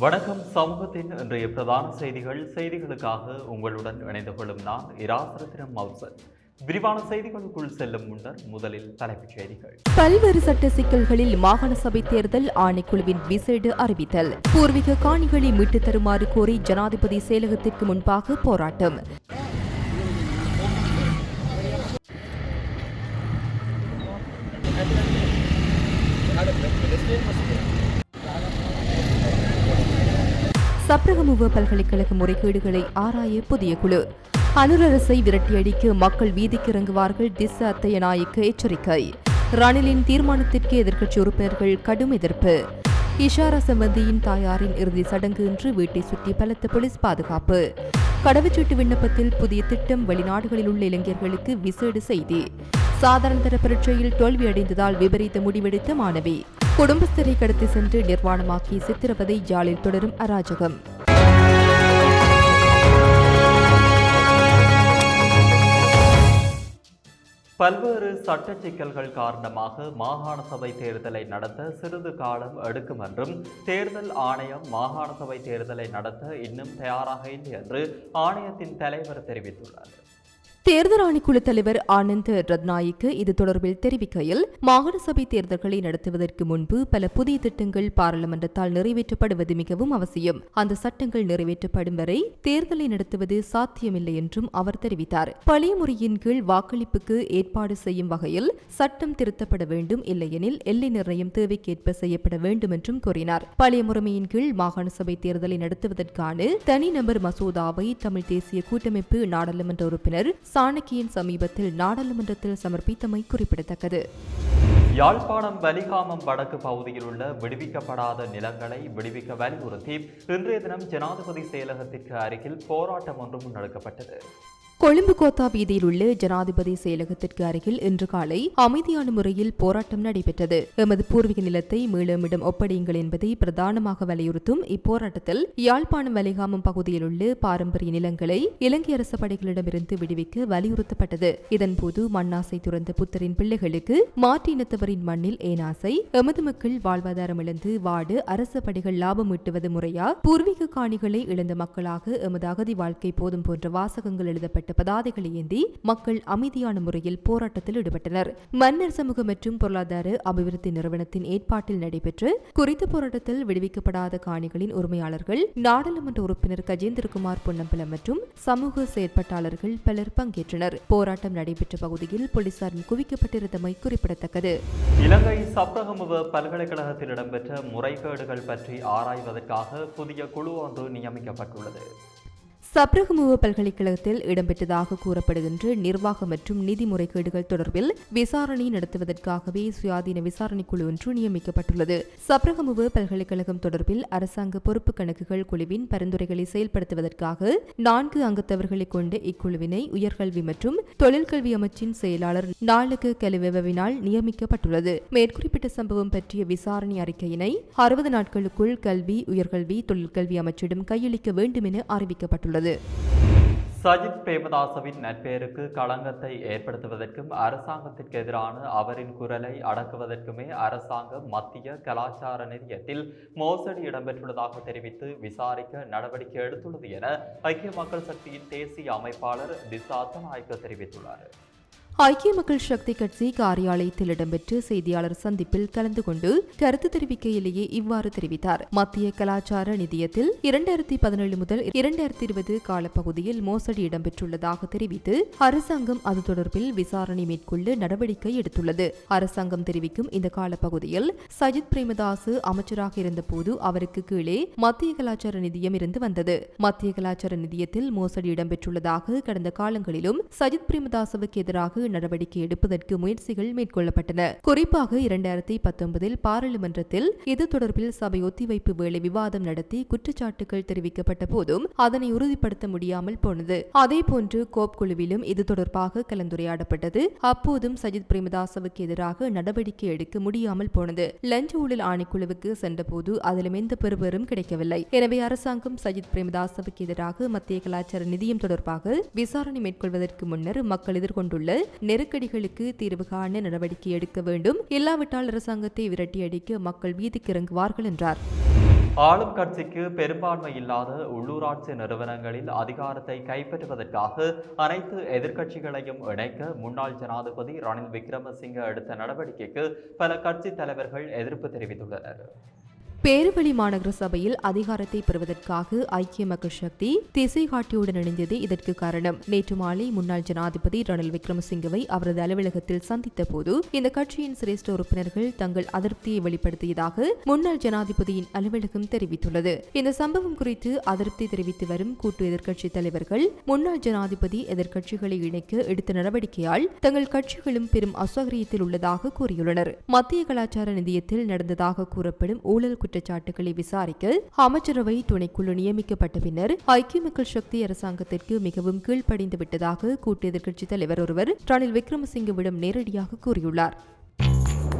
வணக்கம். சமூகத்தின் இன்றைய பிரதான செய்திகள் செய்திகளுக்காக உங்களுடன் இணைந்து கொள்ளும் நான் இராசரத்தினம் மவுசன். விரிவான செய்திகளுக்குள் செல்லும் முன்னர் முதலில் தலைப்புச் செய்திகள். பல்வேறு சட்ட சிக்கல்களில் மாகாண சபை தேர்தல் ஆணைக்குழுவின் விசேட அறிவித்தல். பூர்வீக காணிகளை மீட்டு தருமாறு கோரி ஜனாதிபதி செயலகத்திற்கு முன்பாக போராட்டம். சப்ரகமுவ பல்கலைக்கழக முறைகேடுகளை ஆராய புதிய குழு. அனுரரசை விரட்டியடிக்க மக்கள் வீதிக்கு இறங்குவார்கள் திச அத்தையநாயக்க எச்சரிக்கை. ரணிலின் தீர்மானத்திற்கு எதிர்க்கட்சி உறுப்பினர்கள் கடும் எதிர்ப்பு. இஷாரா சம்பந்தியின் தாயாரின் இறுதி சடங்கு இன்று வீட்டை சுற்றி பலத்த போலீஸ் பாதுகாப்பு. கடவுச்சீட்டு விண்ணப்பத்தில் புதிய திட்டம் வெளிநாடுகளில் உள்ள இளைஞர்களுக்கு விசேட செய்தி. சாதாரண தர பரீட்சையில் தோல்வியடைந்ததால் விபரீத முடிவெடுத்த மாணவி. குடும்பஸ்தரை கடத்தி சென்று நிர்வாணமாக்கி சித்திரவதை ஜாலில் தொடரும் அராஜகம். பல்வேறு சட்ட சிக்கல்கள் காரணமாக மாகாண சபை தேர்தலை நடத்த சிறிது காலம் எடுக்கும் என்றும் தேர்தல் ஆணையம் மாகாண சபை தேர்தலை நடத்த இன்னும் தயாராக இல்லை என்று ஆணையத்தின் தலைவர் தெரிவித்துள்ளார். தேர்தல் ஆணைக்குழு தலைவர் ஆனந்த் ரத்நாய்க்கு இது தொடர்பில் தெரிவிக்கையில் மாகாண சபை தேர்தல்களை நடத்துவதற்கு முன்பு பல புதிய திட்டங்கள் பாராளுமன்றத்தால் நிறைவேற்றப்படுவது மிகவும் அவசியம். அந்த சட்டங்கள் நிறைவேற்றப்படும் வரை தேர்தலை நடத்துவது சாத்தியமில்லை என்றும் அவர் தெரிவித்தார். பழைய முறையின் கீழ் வாக்களிப்புக்கு ஏற்பாடு செய்யும் வகையில் சட்டம் திருத்தப்பட வேண்டும் இல்லையெனில் எல்லை நிர்ணயம் தேவைக்கேற்ப செய்யப்பட வேண்டும் என்றும் கூறினார். பழைய முறைமையின் கீழ் மாகாண சபை தேர்தலை நடத்துவதற்கான தனிநபர் மசோதாவை தமிழ் தேசிய கூட்டமைப்பு நாடாளுமன்ற உறுப்பினர் சாணக்கியின் சமீபத்தில் நாடாளுமன்றத்தில் சமர்ப்பித்தமை குறிப்பிடத்தக்கது. யாழ்ப்பாணம் வலிகாமம் வடக்கு பகுதியில் உள்ள விடுவிக்கப்படாத நிலங்களை விடுவிக்க வலியுறுத்தி இன்றைய தினம் ஜனாதிபதி செயலகத்திற்கு அருகில் போராட்டம் ஒன்று முன்னெடுக்கப்பட்டது கொழும்பு கோத்தா வீதியில் உள்ள ஜனாதிபதி செயலகத்திற்கு அருகில் இன்று காலை அமைதியான முறையில் போராட்டம் நடைபெற்றது. எமது பூர்வீக நிலத்தை மீளமிடம் ஒப்படையுங்கள் என்பதை பிரதானமாக வலியுறுத்தும் இப்போராட்டத்தில் யாழ்ப்பாணம் வலிகாமம் பகுதியில் உள்ள பாரம்பரிய நிலங்களை இலங்கை அரச படைகளிடமிருந்து விடுவிக்க வலியுறுத்தப்பட்டது. இதன்போது மண்ணாசை துறந்த புத்தரின் பிள்ளைகளுக்கு மாற்று இனத்தவரின் மண்ணில் ஏனாசை எமது மக்கள் வாழ்வாதாரம் இழந்து வாடு அரச படைகள் லாபம் ஈட்டுவது முறையா? பூர்வீக காணிகளை இழந்த மக்களாக எமது அகதி வாழ்க்கை போதும் போன்ற வாசகங்கள் எழுதப்பட்ட செய்யப்பட்ட பதாதைகளை ஏந்தி மக்கள் அமைதியான முறையில் போராட்டத்தில் ஈடுபட்டனர். மன்னர் சமூக மற்றும் பொருளாதார அபிவிருத்தி நிறுவனத்தின் ஏற்பாட்டில் நடைபெற்று குறித்த போராட்டத்தில் விடுவிக்கப்படாத காணிகளின் உரிமையாளர்கள் நாடாளுமன்ற உறுப்பினர் கஜேந்திரகுமார் பொன்னம்பலம் மற்றும் சமூக செயற்பாட்டாளர்கள் பலர் பங்கேற்றனர். போராட்டம் நடைபெற்ற பகுதியில் போலீசார் குவிக்கப்பட்டிருந்தமை குறிப்பிடத்தக்கது. இலங்கை சப்ரகமுவ பல்கலைக்கழகத்தில் இடம்பெற்ற முறைகேடுகள் பற்றி ஆராய்வதற்காக புதிய குழு ஒன்று நியமிக்கப்பட்டுள்ளது. சப்ரகமுவ பல்கலைக்கழகத்தில் இடம்பெற்றதாக கூறப்படுகின்ற நிர்வாக மற்றும் நிதி முறைகேடுகள் தொடர்பில் விசாரணை நடத்துவதற்காகவே சுயாதீன விசாரணைக் குழு ஒன்று நியமிக்கப்பட்டுள்ளது. சப்ரகமுவ பல்கலைக்கழகம் தொடர்பில் அரசாங்க பொறுப்பு கணக்குகள் குழுவின் பரிந்துரைகளை செயல்படுத்துவதற்காக நான்கு அங்கத்தவர்களை கொண்ட இக்குழுவினை உயர்கல்வி மற்றும் தொழிற்கல்வி அமைச்சின் செயலாளர் நாளுக்கு கலிவெவினால் நியமிக்கப்பட்டுள்ளது. மேற்குறிப்பிட்ட சம்பவம் பற்றிய விசாரணை அறிக்கையினை அறுபது நாட்களுக்குள் கல்வி உயர்கல்வி தொழிற்கல்வி அமைச்சிடம் கையளிக்க வேண்டும் என அறிவிக்கப்பட்டுள்ளது. சஜித் பிரேமதாசவின் நட்பெயருக்கு களங்கத்தை ஏற்படுத்துவதற்கும் அரசாங்கத்திற்கு எதிரான அவரின் குரலை அடக்குவதற்குமே அரசாங்கம் மத்திய கலாச்சார நிதியத்தில் மோசடி இடம்பெற்றுள்ளதாக தெரிவித்து விசாரிக்க நடவடிக்கை எடுத்துள்ளது என ஐக்கிய மக்கள் சக்தியின் தேசிய அமைப்பாளர் திசாத்த நாயக்க தெரிவித்துள்ளார். ஐக்கிய மக்கள் சக்தி கட்சி காரியாலயத்தில் இடம்பெற்ற செய்தியாளர் சந்திப்பில் கலந்து கொண்டு கருத்து தெரிவிக்கையிலேயே இவ்வாறு தெரிவித்தார். மத்திய கலாச்சார நிதியத்தில் இரண்டாயிரத்தி பதினேழு முதல் இரண்டாயிரத்தி இருபது காலப்பகுதியில் மோசடி இடம்பெற்றுள்ளதாக தெரிவித்து அரசாங்கம் அது தொடர்பில் விசாரணை மேற்கொள்ள நடவடிக்கை எடுத்துள்ளது. அரசாங்கம் தெரிவிக்கும் இந்த காலப்பகுதியில் சஜித் பிரேமதாசு அமைச்சராக இருந்தபோது அவருக்கு கீழே மத்திய கலாச்சார நிதியம் இருந்து வந்தது. மத்திய கலாச்சார நிதியத்தில் மோசடி இடம்பெற்றுள்ளதாக கடந்த காலங்களிலும் சஜித் பிரேமதாசுவுக்கு எதிராக நடவடிக்கை எடுப்பதற்கு முயற்சிகள் மேற்கொள்ளப்பட்டன. குறிப்பாக இரண்டாயிரத்தி பத்தொன்பதில் பாராளுமன்றத்தில் இது தொடர்பில் சபை ஒத்திவைப்பு வேளை விவாதம் நடத்தி குற்றச்சாட்டுகள் தெரிவிக்கப்பட்ட போதும் அதனை உறுதிப்படுத்த முடியாமல் போனது. அதேபோன்று கோப் குழுவிலும் இது தொடர்பாக கலந்துரையாடப்பட்டது. அப்போதும் சஜித் பிரேமதாசவுக்கு எதிராக நடவடிக்கை எடுக்க முடியாமல் போனது. லஞ்ச ஊழல் ஆணைக்குழுவுக்கு சென்றபோது அதிலும் எந்த பெறுபேறும் கிடைக்கவில்லை. எனவே அரசாங்கம் சஜித் பிரேமதாசவுக்கு எதிராக மத்திய கலாச்சார நிதியம் தொடர்பாக விசாரணை மேற்கொள்வதற்கு முன்னர் மக்கள் எதிர்கொண்டுள்ள நெருக்கடிகளுக்கு தீர்வு காண நடவடிக்கை எடுக்க வேண்டும். இல்லாவிட்டால் அரசாங்கத்தை விரட்டியடிக்க மக்கள் வீதிக்கு இறங்குவார்கள் என்றார். ஆளும் கட்சிக்கு பெரும்பான்மை இல்லாத உள்ளூராட்சி நிறுவனங்களில் அதிகாரத்தை கைப்பற்றுவதற்காக அனைத்து எதிர்க்கட்சிகளையும் இணைக்க முன்னாள் ஜனாதிபதி ரணில் விக்ரமசிங்க எடுத்த நடவடிக்கைக்கு பல கட்சி தலைவர்கள் எதிர்ப்பு தெரிவித்துள்ளனர். பேருவழி மாநகர சபையில் அதிகாரத்தை பெறுவதற்காக ஐக்கிய மக்கள் சக்தி திசை காட்டியுடன் இணைந்தது இதற்கு காரணம். நேற்று மாலை முன்னாள் ஜனாதிபதி ரணில் விக்ரமசிங்கவை அவரது அலுவலகத்தில் சந்தித்த போது இந்த கட்சியின் சிரேஷ்ட உறுப்பினர்கள் தங்கள் அதிருப்தியை வெளிப்படுத்தியதாக முன்னாள் ஜனாதிபதியின் அலுவலகம் தெரிவித்துள்ளது. இந்த சம்பவம் குறித்து அதிருப்தி தெரிவித்து வரும் கூட்டு எதிர்க்கட்சி தலைவர்கள் முன்னாள் ஜனாதிபதி எதிர்க்கட்சிகளை இணைக்க எடுத்த நடவடிக்கையால் தங்கள் கட்சிகளும் பெரும் அசௌகரியத்தில் உள்ளதாக கூறியுள்ளனர். மத்திய கலாச்சார நிதியத்தில் நடந்ததாக கூறப்படும் ஊழல் குற்றச்சாட்டுகளை விசாரிக்க அமைச்சரவை துணைக்குழு நியமிக்கப்பட்ட பின்னர் ஐக்கிய மக்கள் சக்தி அரசாங்கத்திற்கு மிகவும் கீழ்ப்படிந்து விட்டதாக கூட்டு எதிர்க்கட்சித் தலைவர் ஒருவர் ரணில் விக்ரமசிங்கவிடம் நேரடியாக கூறியுள்ளார்.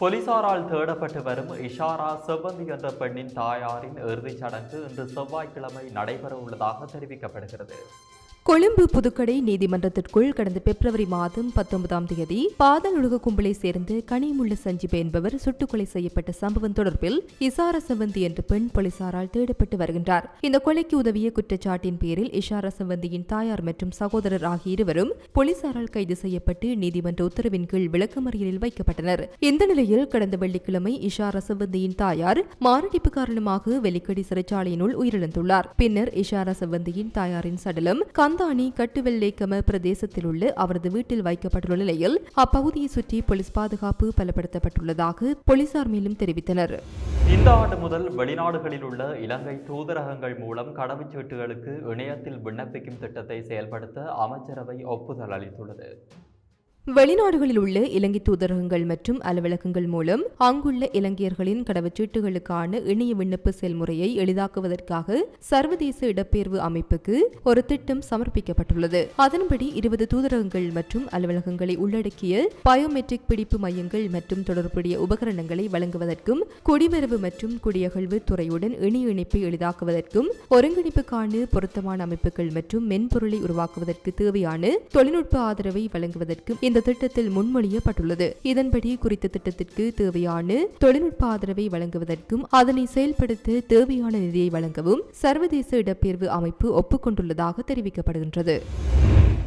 போலீசாரால் தேடப்பட்டு வரும் இஷாரா செவ்வந்தி என்ற பெண்ணின் தாயாரின் இறுதிச் சடங்கு இன்று செவ்வாய்க்கிழமை நடைபெற உள்ளதாக தெரிவிக்கப்படுகிறது. கொழும்பு புதுக்கடை நீதிமன்றத்திற்குள் கடந்த பிப்ரவரி மாதம் பத்தொன்பதாம் தேதி பாதாளுலக கும்பலை சேர்ந்து கனிமுள்ள சஞ்சீப் என்பவர் சுட்டுக்கொலை செய்யப்பட்ட சம்பவம் தொடர்பில் இசார செவந்தி என்ற பெண் போலீசாரால் தேடப்பட்டு வருகின்றார். இந்த கொலைக்கு உதவிய குற்றச்சாட்டின் பேரில் இஷார செவந்தியின் தாயார் மற்றும் சகோதரர் ஆகிய இருவரும் போலீசாரால் கைது செய்யப்பட்டு நீதிமன்ற உத்தரவின் கீழ் விளக்கமறியலில் வைக்கப்பட்டனர். இந்த நிலையில் கடந்த வெள்ளிக்கிழமை இஷார செவந்தியின் தாயார் மாரடைப்பு காரணமாக வெலிக்கடி சிறைச்சாலையினுள் உயிரிழந்துள்ளார். பின்னர் இஷார செவந்தியின் தாயாரின் சடலம் கந்தானி கட்டுவெல்லேக்கம பிரதேசத்தில் உள்ள அவரது வீட்டில் வைக்கப்பட்டுள்ள நிலையில் அப்பகுதியை சுற்றி போலீஸ் பாதுகாப்பு பலப்படுத்தப்பட்டுள்ளதாக போலீசார் மேலும் தெரிவித்தனர். இந்த ஆண்டு முதல் வெளிநாடுகளில் உள்ள இலங்கை தூதரகங்கள் மூலம் கடவுச்சீட்டுகளுக்கு இணையத்தில் விண்ணப்பிக்கும் திட்டத்தை செயல்படுத்த அமைச்சரவை ஒப்புதல் அளித்துள்ளது. வெளிநாடுகளில் உள்ள இலங்கை தூதரகங்கள் மற்றும் அலுவலகங்கள் மூலம் அங்குள்ள இலங்கையர்களின் கடவுச்சீட்டுகளுக்கான இணைய விண்ணப்ப செயல்முறையை எளிதாக்குவதற்காக சர்வதேச இடப்பெயர்வு அமைப்புக்கு ஒரு திட்டம் சமர்ப்பிக்கப்பட்டுள்ளது. அதன்படி இருபது தூதரகங்கள் மற்றும் அலுவலகங்களை உள்ளடக்கிய பயோமெட்ரிக் பிடிப்பு மையங்கள் மற்றும் தொடர்புடைய உபகரணங்களை வழங்குவதற்கும் குடிவரவு மற்றும் குடியகழ்வு துறையுடன் இணைய இணைப்பை எளிதாக்குவதற்கும் ஒருங்கிணைப்புக்கான பொருத்தமான அமைப்புகள் மற்றும் மென்பொருளை உருவாக்குவதற்கு தேவையான தொழில்நுட்ப ஆதரவை வழங்குவதற்கும் இந்த திட்டத்தில் முன்மொழியப்பட்டுள்ளது. இதன்படி குறித்த திட்டத்திற்கு தேவையான தொழில்நுட்ப ஆதரவை வழங்குவதற்கும் அதனை செயல்படுத்த தேவையான நிதியை வழங்கவும் சர்வதேச இடப்பெயர்வு அமைப்பு ஒப்புக்கொண்டுள்ளதாக தெரிவிக்கப்படுகின்றது.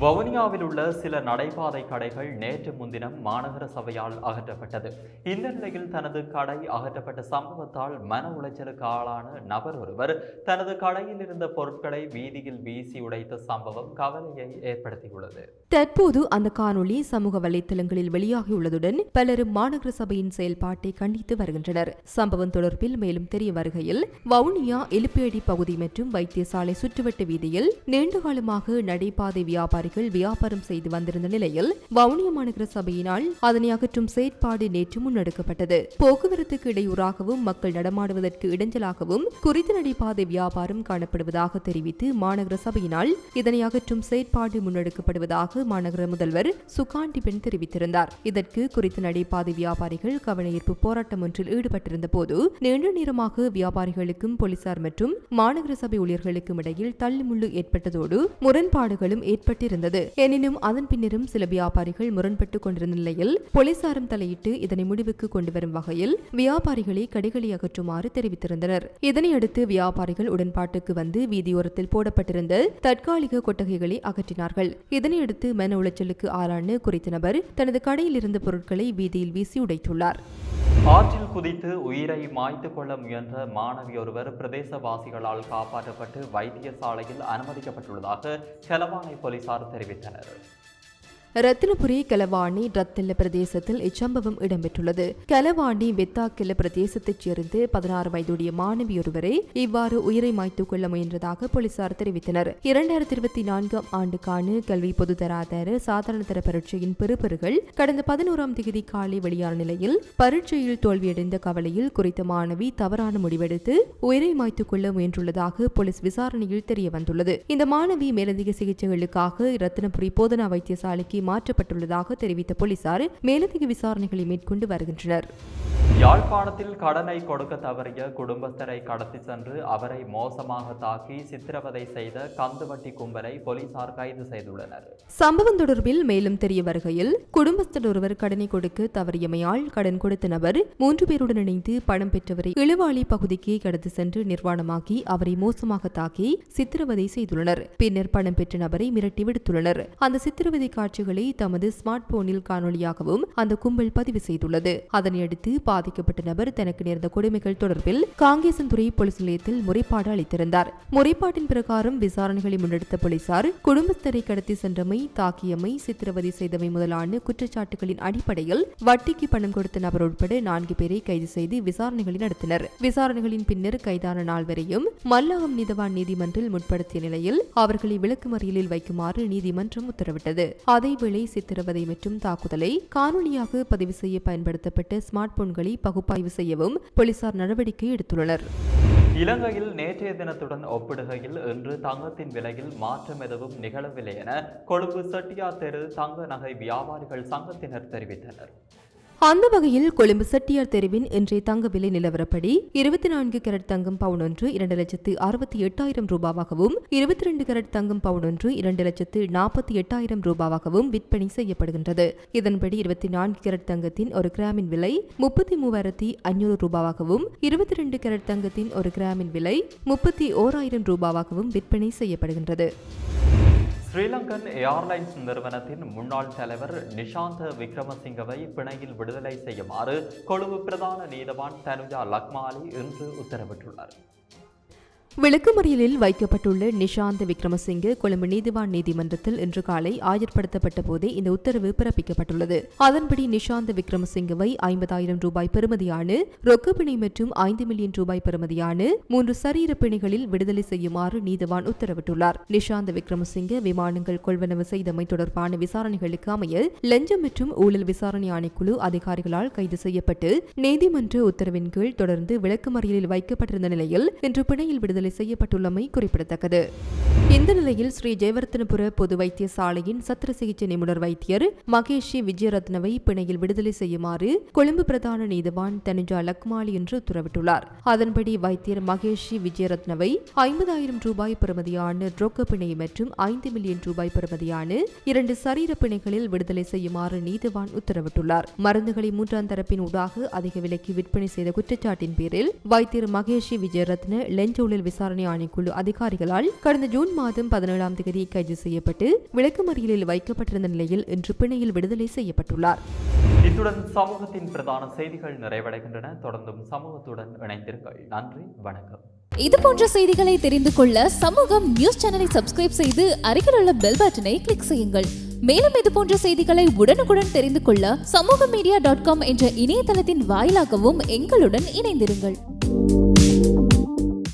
வவுனியாவில் உள்ள சில நடைபாதை கடைகள் நேற்று முன்தினம் மாநகர சபையால் அகற்றப்பட்டது. இந்த நிலையில் தனது கடை அகற்றப்பட்ட சம்பவத்தால் மன உளைச்சலுக்கு ஆளான நபர் ஒருவர் தனது கடையில் இருந்த பொருட்களை வீதியில் வீசி உடைத்த சம்பவம் கவலையை ஏற்படுத்தியுள்ளது. தற்போது அந்த காணொளி சமூக வலைத்தளங்களில் வெளியாகியுள்ளதுடன் பலரும் மாநகர சபையின் செயல்பாட்டை கண்டித்து வருகின்றனர். சம்பவம் தொடர்பில் மேலும் தெரிய வருகையில் வவுனியா எலுப்பேடி பகுதி மற்றும் வைத்தியசாலை சுற்றுவட்ட வீதியில் நீண்டகாலமாக நடைபாதை வியாபாரி வியாபாரிகள் வியாபாரம் செய்து வந்திருந்த நிலையில் வவுனியா மாநகர சபையினால் அதனை அகற்றும் செயற்பாடு நேற்று முன்னெடுக்கப்பட்டது. போக்குவரத்துக்கு இடையூறாகவும் மக்கள் நடமாடுவதற்கு இடைஞ்சலாகவும் குறித்த நடைபாதை வியாபாரம் காணப்படுவதாக தெரிவித்து மாநகர சபையினால் இதனை அகற்றும் செயற்பாடு முன்னெடுக்கப்படுவதாக மாநகர முதல்வர் சுகாண்டி பெண் தெரிவித்திருந்தார். இதற்கு குறித்த நடைபாதை வியாபாரிகள் கவனஈர்ப்பு போராட்டம் ஒன்றில் ஈடுபட்டிருந்த போது நீண்ட நேரமாக வியாபாரிகளுக்கும் போலீசார் மற்றும் மாநகர சபை ஊழியர்களுக்கும் இடையில் தள்ளுமுள்ளு ஏற்பட்டதோடு முரண்பாடுகளும் ஏற்பட்டிருந்தது எனினும் அதன் பின்னரும் சில வியாபாரிகள் முரண்பட்டுக் கொண்டிருந்த நிலையில் போலீசாரும் தலையிட்டு இதனை முடிவுக்கு கொண்டு வரும் வகையில் வியாபாரிகளை கடைகளை அகற்றுமாறு தெரிவித்திருந்தனர். இதனையடுத்து வியாபாரிகள் உடன்பாட்டுக்கு வந்து வீதியோரத்தில் போடப்பட்டிருந்த தற்காலிக கொட்டகைகளை அகற்றினார்கள். இதனையடுத்து மன உளைச்சலுக்கு ஆளான குறித்த நபர் தனது கடையில் இருந்த பொருட்களை வீதியில் வீசி உடைத்துள்ளார். ஆற்றில் குதித்து உயிரை மாய்த்து கொள்ள முயன்ற மாணவி ஒருவர் பிரதேசவாசிகளால் காப்பாற்றப்பட்டு வைத்தியசாலையில் அனுமதிக்கப்பட்டுள்ளதாக செலவானை போலீசார் தெரிவித்தனர். ரத்தினபுரி கலவாணி ரத்தில்ல பிரதேசத்தில் இச்சம்பவம் இடம்பெற்றுள்ளது. கலவாணி வெத்தாக்கில்ல பிரதேசத்தைச் சேர்ந்து பதினாறு வயதுடைய மாணவி ஒருவரை இவ்வாறு உயிரை மாய்த்துக் கொள்ள முயன்றதாக போலீசார் தெரிவித்தனர். இரண்டாயிரத்தி இருபத்தி நான்காம் ஆண்டுக்கான கல்வி பொதுதராதர சாதாரண தர பரீட்சையின் பெறுபர்கள் கடந்த பதினோராம் தேதி காலை வெளியான நிலையில் பரீட்சையில் தோல்வியடைந்த கவலையில் குறித்த மாணவி தவறான முடிவெடுத்து உயிரை மாய்த்துக் கொள்ள முயன்றுள்ளதாக போலீஸ் விசாரணையில் தெரிய வந்துள்ளது இந்த மாணவி மேலதிக சிகிச்சைகளுக்காக ரத்தினபுரி போதனா வைத்தியசாலைக்கு மாற்றப்பட்டுள்ளதாக தெரிவித்த போலீசார் மேலதிக விசாரணைகளை மேற்கொண்டு வருகின்றனர். யாழ்ப்பாணத்தில் கடனை கொடுக்க தவறிய குடும்பஸ்தரை கடத்தி சென்று அவரை மோசமாக தாக்கி சித்திரவதை செய்த கந்துவட்டி கும்பலை போலீசார் கைது செய்துள்ளனர். சம்பவம் தொடர்பில் மேலும் தெரிய வருகையில் குடும்பஸ்தர் ஒருவர் கடனை கொடுக்க தவறியமையால் கடன் கொடுத்த நபர் மூன்று பேருடன் இணைந்து பணம் பெற்றவரை இழுவாளி பகுதிக்கு கடத்தி சென்று நிர்வாணமாக்கி அவரை மோசமாக தாக்கி சித்திரவதை செய்துள்ளனர். பின்னர் பணம் பெற்ற நபரை மிரட்டி விடுத்துள்ளனர். அந்த சித்திரவதை காட்சிகளை தமது ஸ்மார்ட் போனில் காணொலியாகவும் அந்த கும்பல் பதிவு செய்துள்ளது. அதனையடுத்து பாதி பாதிக்கப்பட்ட நபர் தனக்கு நேர்ந்த கொடுமைகள் தொடர்பில் காங்கேசன்துறை போலீஸ் நிலையத்தில் முறைப்பாடு அளித்திருந்தார். முறைப்பாட்டின் பிரகாரம் விசாரணைகளை முன்னெடுத்த போலீசார் குடும்பஸ்தரை கடத்தி சென்றமை தாக்கியமை சித்திரவதை செய்தமை முதலான குற்றச்சாட்டுகளின் அடிப்படையில் வட்டிக்கு பணம் கொடுத்த நபர் உட்பட நான்கு பேரை கைது செய்து விசாரணைகளை நடத்தினர். விசாரணைகளின் பின்னர் கைதான நாள் வரையும் மல்லாகம் நீதவான் நீதிமன்றில் முற்படுத்திய நிலையில் அவர்களை விளக்குமறியலில் வைக்குமாறு நீதிமன்றம் உத்தரவிட்டது. அதேவேளை சித்திரவதை மற்றும் தாக்குதலை காணொலியாக பதிவு செய்ய பயன்படுத்தப்பட்ட ஸ்மார்ட் போன்களை பகுப்பாய்வு செய்யவும் போலீசார் நடவடிக்கை எடுத்துள்ளனர். இலங்கையில் நேற்றைய தினத்துடன் ஒப்பிடுகையில் இன்று தங்கத்தின் விலையில் மாற்றம் எதுவும் நிகழவில்லை என கொழும்பு செட்டியார் தெரு தங்க நகை வியாபாரிகள் சங்கத்தினர் தெரிவித்தனர். அந்த வகையில் கொழும்பு செட்டியார் தெருவின் இன்றைய தங்க விலை நிலவரப்படி இருபத்தி நான்கு கேரட் தங்கம் பவுன் ஒன்று இரண்டு லட்சத்து அறுபத்தி எட்டாயிரம் ரூபாவாகவும் இருபத்தி ரெண்டு கேரட் தங்கம் பவுன் ஒன்று இரண்டு லட்சத்து நாற்பத்தி எட்டாயிரம் ரூபாவாகவும் விற்பனை செய்யப்படுகின்றது. இதன்படி இருபத்தி நான்கு கேரட் தங்கத்தின் ஒரு கிராமின் விலை முப்பத்தி மூவாயிரத்தி ஐநூறு ரூபாவாகவும் இருபத்தி ரெண்டு கேரட் தங்கத்தின் ஒரு கிராமின் விலை முப்பத்தி ஓராயிரம் ரூபாவாகவும் விற்பனை செய்யப்படுகின்றது. ஸ்ரீலங்கன் ஏர்லைன்ஸ் நிறுவனத்தின் முன்னாள் தலைவர் நிஷாந்த விக்ரமசிங்கவை பிணையில் விடுதலை செய்யுமாறு கொழும்பு பிரதான நீதவான் தனுஜா லக்மாலி இன்று உத்தரவிட்டுள்ளார். விளக்குமறியலில் வைக்கப்பட்டுள்ள நிஷாந்த் விக்ரமசிங்கே கொழும்பு நீதிவான் நீதிமன்றத்தில் இன்று காலை ஆயர்படுத்தப்பட்ட போதே இந்த உத்தரவு பிறப்பிக்கப்பட்டுள்ளது. அதன்படி நிஷாந்த் விக்ரமசிங்கவை ஐம்பதாயிரம் ரூபாய் பெறுமதியான ரொக்கப்பிணை மற்றும் ஐந்து மில்லியன் ரூபாய் பெறுமதியான மூன்று சரீர பிணைகளில் விடுதலை செய்யுமாறு நீதிவான் உத்தரவிட்டுள்ளார். நிஷாந்த் விக்ரமசிங்க விமானங்கள் கொள்வனவு செய்தமை தொடர்பான விசாரணைகளுக்கு அமைய லஞ்சம் மற்றும் ஊழல் விசாரணை ஆணைக்குழு அதிகாரிகளால் கைது செய்யப்பட்டு நீதிமன்ற உத்தரவின் கீழ் தொடர்ந்து விளக்குமறியலில் வைக்கப்பட்டிருந்த நிலையில் இன்று பிணையில் விடுதலை செய்யப்பட்டுள்ளமை குறிப்பிடத்தக்கது. இந்த நிலையில் ஸ்ரீ ஜெயவர்த்தனபுர பொது வைத்தியசாலையின் சத்திர சிகிச்சை நிபுணர் வைத்தியர் மகேஷி விஜயரத்னவை பிணையில் விடுதலை செய்யுமாறு கொழும்பு பிரதான நீதிவான் தனுஜா லக்மாலி என்று உத்தரவிட்டுள்ளார். அதன்படி வைத்தியர் மகேஷி விஜயரத்னவை ஐம்பதாயிரம் ரூபாய் பெறுமதியான ரொக்க பிணை மற்றும் ஐந்து மில்லியன் ரூபாய் பெறுமதியான இரண்டு சரீர பிணைகளில் விடுதலை செய்யுமாறு நீதிவான் உத்தரவிட்டுள்ளார். மருந்துகளை மூன்றாம் தரப்பின் ஊடாக அதிக விலைக்கு விற்பனை செய்த குற்றச்சாட்டின் பேரில் வைத்தியர் மகேஷி விஜயரத்ன லஞ்ச விசாரணை விசாரணை ஆணைக்குழு அதிகாரிகளால் கடந்த ஜூன் மாதம் பதினேழாம் தேதி கைது செய்யப்பட்டு விளக்குமறியலில் வைக்கப்பட்டிருந்த நிலையில் இன்று பிணையில் விடுதலை செய்யப்பட்டுள்ளார். இத்துடன் சமூகத்தின் பிரதான செய்திகள் நிறைவடைகின்றன. தொடர்ந்தும் சமூகத்துடன் இணைந்திருங்கள். நன்றி வணக்கம். இது போன்ற செய்திகளை தெரிந்து கொள்ள சமூகம் நியூஸ் சேனலை சப்ஸ்கிரைப் செய்து அருகில் உள்ள பெல் பட்டனை கிளிக் செய்யுங்கள். மேலும் இது போன்ற செய்திகளை உடனுக்குடன் தெரிந்து கொள்ள சமூக மீடியா டாட் காம் என்ற இணையதளத்தின் வாயிலாகவும் எங்களுடன் இணைந்திருங்கள்.